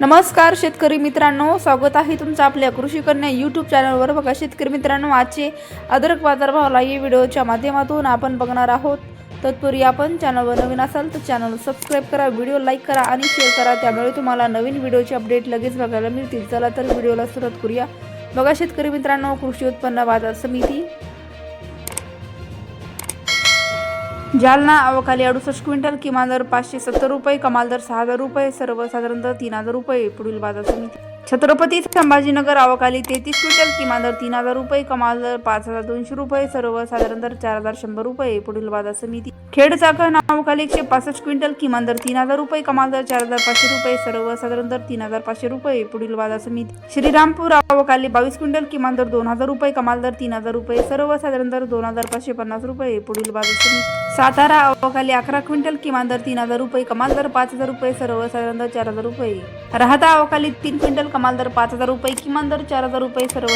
नमस्कार शेतकरी मित्रांनो. स्वागत आहे तुमचं आपल्या कृषी कन्या यूट्यूब चॅनलवर बघा शेतकरी मित्रांनो आजचे अद्रक बाजारभावाला या व्हिडिओच्या माध्यमातून आपण बघणार आहोत. तत्पूर्वी आपण चॅनलवर नवीन असाल तर चॅनल सबस्क्राईब करा व्हिडिओ लाईक करा आणि शेअर करा. त्यामुळे तुम्हाला नवीन व्हिडिओचे अपडेट लगेच बघायला मिळतील. चला तर व्हिडिओला सुरुवात करूया. बघा शेतकरी मित्रांनो कृषी उत्पन्न बाजार समिती जालना अवकाली अडुसष्ट क्विंटल किमान दर पाचशे सत्तर रुपये कमाल दर सहा हजार रुपये सर्वसाधारण दर तीन हजार रुपये पुढील बाजार समिती छत्रपती संभाजीनगर अवकाली तेहतीस क्विंटल किमान दर तीन हजार रुपये कमाल दर पाच हजार दोनशे रुपये सर्वसाधारण दर चार हजार शंभर रुपये पुढील बाजार समिती. खेड चाकण अवकाली एकशे पासष्ट क्विंटल किमान दर तीन हजार रुपये कमाल दर चार हजार पाचशे रुपये सर्वसाधारण दर तीन हजार पाचशे रुपये पुढील बाजार समिती. श्रीरामपूर अवकाली बावीस क्विंटल किमान दर दोन हजार रुपये कमाल दर तीन हजार रुपये सर्वसाधारण दर दोन हजार पाचशे पन्नास रुपये पुढील बाजार समिती. सातारा अवकाली अकरा क्विंटल किमान दर तीन हजार रुपये कमाल दर पाच हजार रुपये सर्वसाधारण दर चार हजार रुपये. राहता अवकाली तीन क्विंटल कमाल दर पाच हजार रुपये किमान दर चार हजार रुपये सर्व